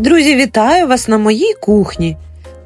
Друзі, вітаю вас на моїй кухні.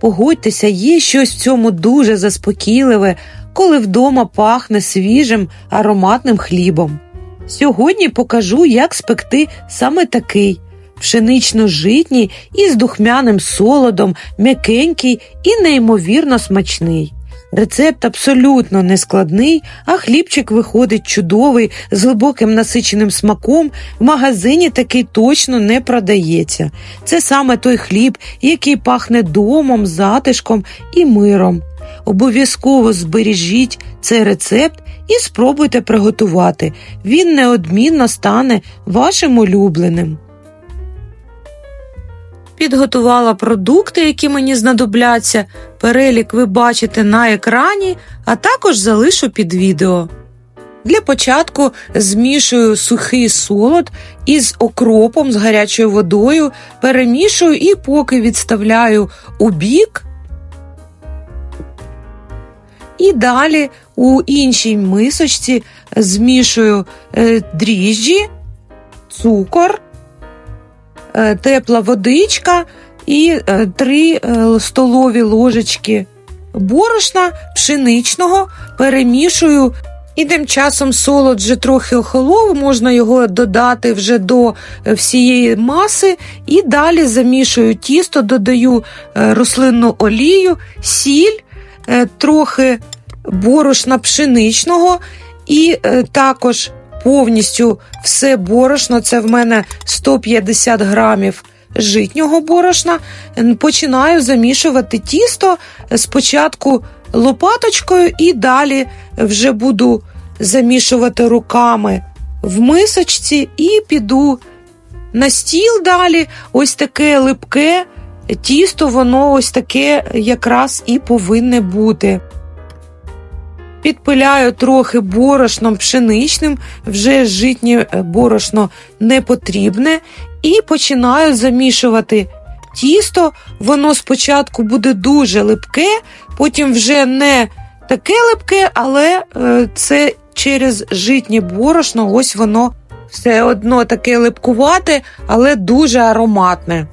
Погодьтеся, є щось в цьому дуже заспокійливе, коли вдома пахне свіжим ароматним хлібом. Сьогодні покажу, як спекти саме такий пшенично-житній із духмяним солодом, м'якенький і неймовірно смачний. Рецепт абсолютно нескладний, а хлібчик виходить чудовий, з глибоким насиченим смаком. В магазині такий точно не продається. Це саме той хліб, який пахне домом, затишком і миром. Обов'язково збережіть цей рецепт і спробуйте приготувати. Він неодмінно стане вашим улюбленим. Підготувала продукти, які мені знадобляться. Перелік ви бачите на екрані, а також залишу під відео. Для початку змішую сухий солод із окропом з гарячою водою, перемішую і поки відставляю у бік. І далі у іншій мисочці змішую е, дріжджі, цукор, тепла водичка і е, 3 е, столові ложечки борошна пшеничного перемішую. І тим часом солод вже трохи охолов, можна його додати вже до е, всієї маси. І далі замішую тісто, додаю е, рослинну олію, сіль, е, трохи борошна пшеничного і е, також повністю все борошно, це в мене 150 грамів житнього борошна. Починаю замішувати тісто спочатку лопаточкою і далі вже буду замішувати руками в мисочці і піду на стіл далі. Ось таке липке тісто, воно ось таке якраз і повинне бути. Підпиляю трохи борошном пшеничним, вже житнє е, борошно не потрібне, і починаю замішувати тісто. Воно спочатку буде дуже липке, потім вже не таке липке, але е, це через житнє борошно, ось воно все одно таке липкувате, але дуже ароматне.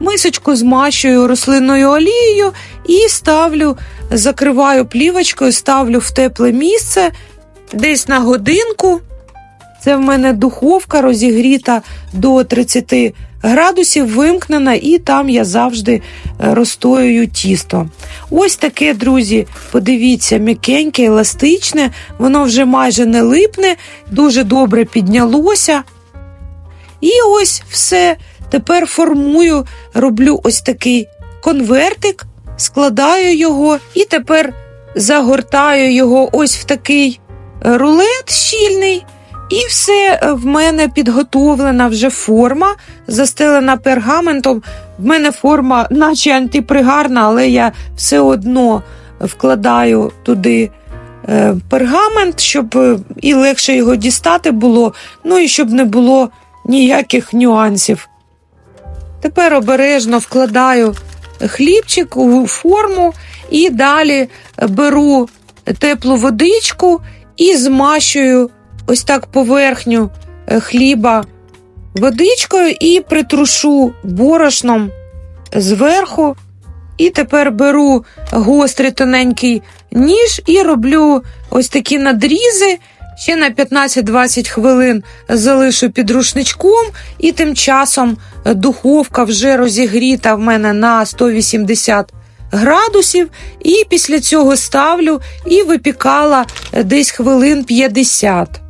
Мисочку змащую рослинною олією і ставлю, закриваю плівочкою, ставлю в тепле місце десь на годинку. Це в мене духовка розігріта до 30 градусів, вимкнена, і там я завжди е, розстоюю тісто. Ось таке, друзі, подивіться, м'якеньке, еластичне, воно вже майже не липне, дуже добре піднялося. І ось все. Тепер формую, роблю ось такий конвертик, складаю його і тепер загортаю його ось в такий е, рулет щільний. І все е, в мене підготовлена вже форма, застелена пергаментом. В мене форма, наче антипригарна, але я все одно вкладаю туди е, пергамент, щоб і легше його дістати було, ну і щоб не було ніяких нюансів. Тепер обережно вкладаю хлібчик у форму і далі беру теплу водичку і змащую ось так поверхню е, хліба водичкою і притрушу борошном зверху. І тепер беру гострий тоненький ніж і роблю ось такі надрізи. Ще на 15-20 хвилин залишу під рушничком, і тим часом духовка вже розігріта в мене на 180 градусів. І після цього ставлю і випікала десь хвилин 50.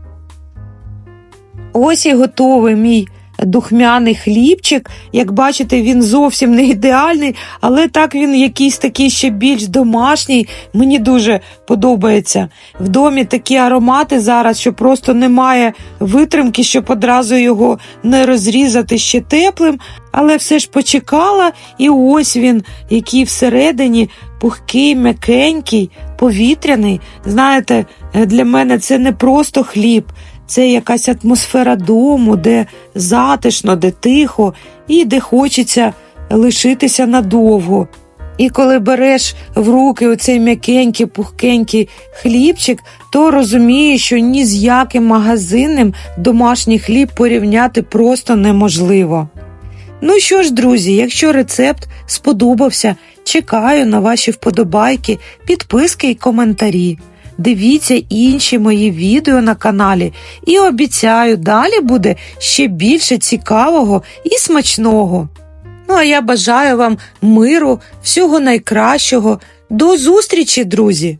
Ось і готовий мій духмяний хлібчик. Як бачите, він зовсім не ідеальний, але так він якийсь такий ще більш домашній. Мені дуже подобається. В домі такі аромати зараз, що просто немає витримки, щоб одразу його не розрізати ще теплим. Але все ж почекала, і ось він, який всередині пухкий, м'якенький, повітряний. Знаєте, для мене це не просто хліб, це якась атмосфера дому, де затишно, де тихо і де хочеться лишитися надовго. І коли береш в руки оцей м'якенький, пухкенький хлібчик, то розумієш, що ні з яким магазинним домашній хліб порівняти просто неможливо. Ну що ж, друзі, якщо рецепт сподобався, чекаю на ваші вподобайки, підписки і коментарі. Дивіться інші мої відео на каналі і обіцяю, далі буде ще більше цікавого і смачного. Ну а я бажаю вам миру, всього найкращого. До зустрічі, друзі!